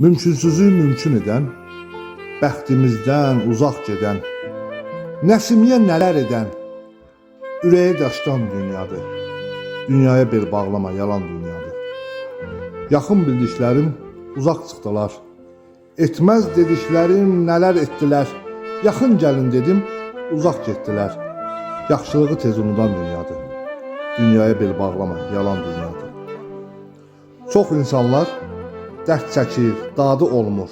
Mümkünsüzü mümkün edən, bəxtimizdən uzaq gedən, nəsimliyə nələr edən, ürəyə daşdan dünyadır. Dünyaya bel bağlama, yalan dünyadır. Yaxın bildiklərim uzaq çıxdılar. Etməz dediklərim nələr etdilər. Yaxın gəlin dedim, uzaq getdilər. Yaxşılığı tez unudan dünyadır. Dünyaya bel bağlama, yalan dünyadır. Çox insanlar dərd çəkir, dadı olmur.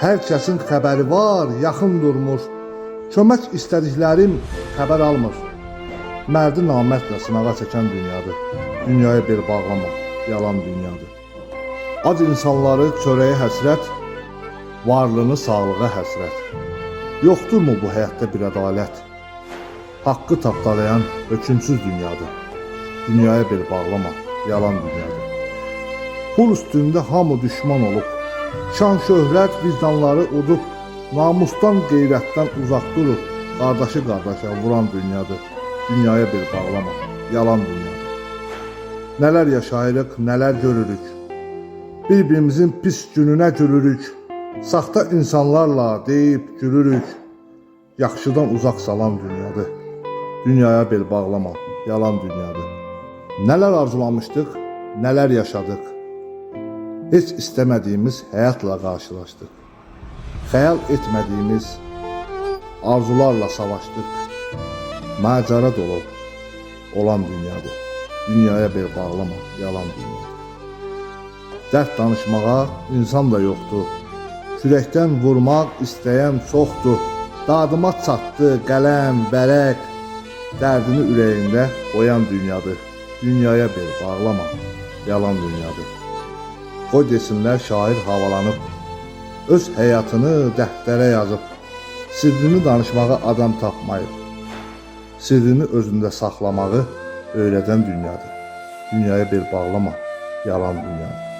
Hər kəsin xəbəri var, yaxın durmur. Kömək istədiklərim xəbər almır. Mərdi namərdlə sınağa çəkən dünyadır. Dünyaya bel bağlama, yalan dünyadır. Ac insanları çörəyə həsrət, varlığını sağlığa həsrət. Yoxdurmu bu həyatda bir ədalət? Haqqı tapdalayan hökümsüz dünyadır. Dünyaya bel bağlama, yalan dünyadır. Pul üstündə hamı düşman olub. Şan şöhrət vicdanları udub. Namusdan, qeyrətdən uzaq durub. Qardaşı qardaşa vuran dünyadır. Dünyaya bir bağlama, yalan dünyadır. Nələr yaşayırıq, nələr görürük. Bir-birimizin pis gününə gülürük. Saxta insanlarla deyib gülürük. Yaxşıdan uzaq salan dünyadır. Dünyaya bel bağlama, yalan dünyadır. Nələr arzulamışdıq, nələr yaşadıq. Heç istəmədiyimiz həyatla qarşılaşdıq. Xəyal etmədiyimiz arzularla savaşdıq. Macəra dolu olan dünyadır. Dünyaya bel bağlama, yalan dünyadır. Dərd danışmağa insan da yoxdur. Kürəkdən vurmaq istəyən çoxdur. Dadıma çatdı qələm, bərək. Dərdini ürəyində qoyan dünyadır. Dünyaya bel bağlama, yalan dünyadır. Qoy desinlər şair havalanıb, öz həyatını dəftərə yazıb, sirrini danışmağa adam tapmayıb. Sirrini özündə saxlamağı öyrədən dünyadır. Dünyaya bel bağlama, yalan dünyadır.